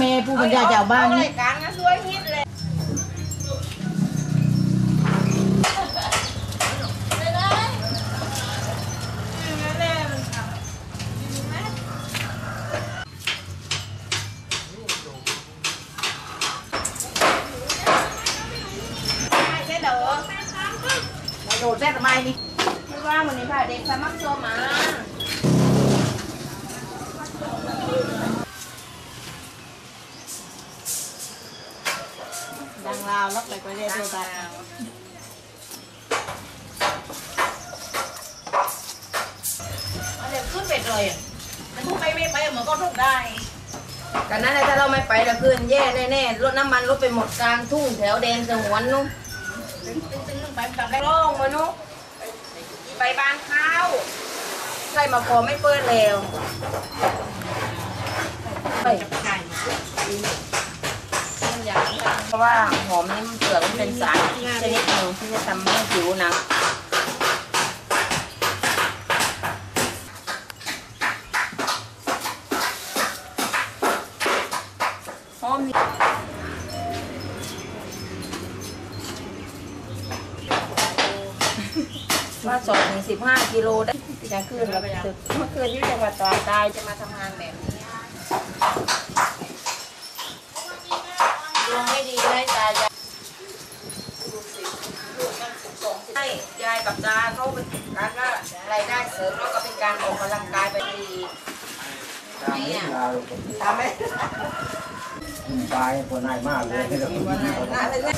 ปัญญาจะเอาบ้านเอานี่รายการงั้นด้วยฮิตเลยนั่นแหละมันทำไม่ใช่เด้อมาโดดแซ่ทำไมนี่ไม่ว่าวันนี้พาเด็กสมัครตัวมา ดังลาวล็อกไปไปเรื่อยๆตาเอาเดี๋ยวขึ้นเป็ดเลยอะมันทุกไปไม่ไปเหมือนก็ทุกได้กันนั้นแหละถ้าเราไม่ไปละคืนแย่แน่ๆรถน้ำมันรถไปหมดกลางทุ่งแถวแดนสงวนนู้นตึ้งตึ้งตึ้งไปแบบแรกโล่งมานุไปบานข้าวใช่มาพอไม่เปิดแล้วเฮ้ยไก่มันอยาก เพราะว่าหอมนี่มันเปลือกมันเป็นสารชนิดหนึ่งที่จะทำให้ผิวหนังหอมนี่ว่าสอบหนึ่งสิบห้ากิโลได้ที่จะขึ้นแล้วไปตึกเมื่อคืนที่จังหวัดตราดตายจะมาทำงานแบบนี้ดวงไม่ดีเลยตายายใช่ยาย กับตาเขาเป็นการก็รายได้เสริมแล้วก็เป็นการออกกำลังกายไปดีเนี่ยทำไหมตายคนนายมากเลย